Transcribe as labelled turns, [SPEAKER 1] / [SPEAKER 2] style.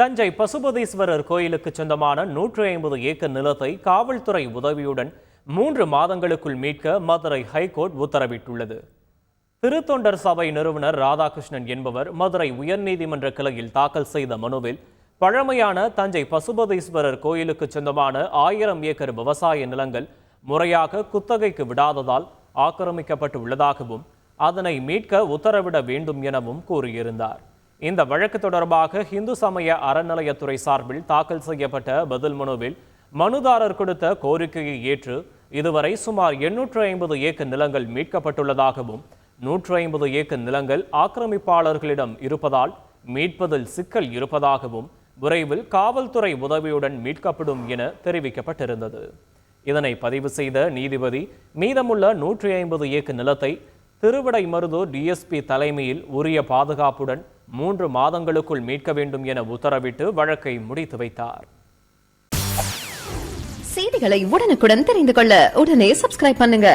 [SPEAKER 1] தஞ்சை பசுபதீஸ்வரர் கோயிலுக்கு சொந்தமான நூற்றி ஐம்பது ஏக்கர் நிலத்தை காவல்துறை உதவியுடன் மூன்று மாதங்களுக்குள் மீட்க மதுரை ஹைகோர்ட் உத்தரவிட்டுள்ளது. திருத்தொண்டர் சபை நிறுவனர் ராதாகிருஷ்ணன் என்பவர் மதுரை உயர்நீதிமன்ற கிளையில் தாக்கல் செய்த மனுவில் பழமையான தஞ்சை பசுபதீஸ்வரர் கோயிலுக்கு சொந்தமான ஆயிரம் ஏக்கர் விவசாய நிலங்கள் முறையாக குத்தகைக்கு விடாததால் ஆக்கிரமிக்கப்பட்டு உள்ளதாகவும் அதனை மீட்க உத்தரவிட வேண்டும் எனவும் கூறியிருந்தார். இந்த வழக்கு தொடர்பாக இந்து சமய அறநிலையத்துறை சார்பில் தாக்கல் செய்யப்பட்ட பதில் மனுவில் மனுதாரர் கொடுத்த கோரிக்கையை ஏற்று இதுவரை சுமார் எண்ணூற்று ஐம்பது ஏக்கர் நிலங்கள் மீட்கப்பட்டுள்ளதாகவும் நூற்று ஐம்பது ஏக்கர் நிலங்கள் ஆக்கிரமிப்பாளர்களிடம் இருப்பதால் மீட்பதில் சிக்கல் இருப்பதாகவும் விரைவில் காவல்துறை உதவியுடன் மீட்கப்படும் என தெரிவிக்கப்பட்டிருந்தது. இதனை பதிவு செய்த நீதிபதி மீதமுள்ள நூற்றி ஐம்பது ஏக்கர் நிலத்தை திருவிடைமருதூர் டிஎஸ்பி தலைமையில் உரிய பாதுகாப்புடன் மூன்று மாதங்களுக்குள் மீட்க வேண்டும் என உத்தரவிட்டு வழக்கை முடித்து வைத்தார்.
[SPEAKER 2] செய்திகளை உடனுக்குடன் தெரிந்து கொள்ள உடனே சப்ஸ்கிரைப் பண்ணுங்க.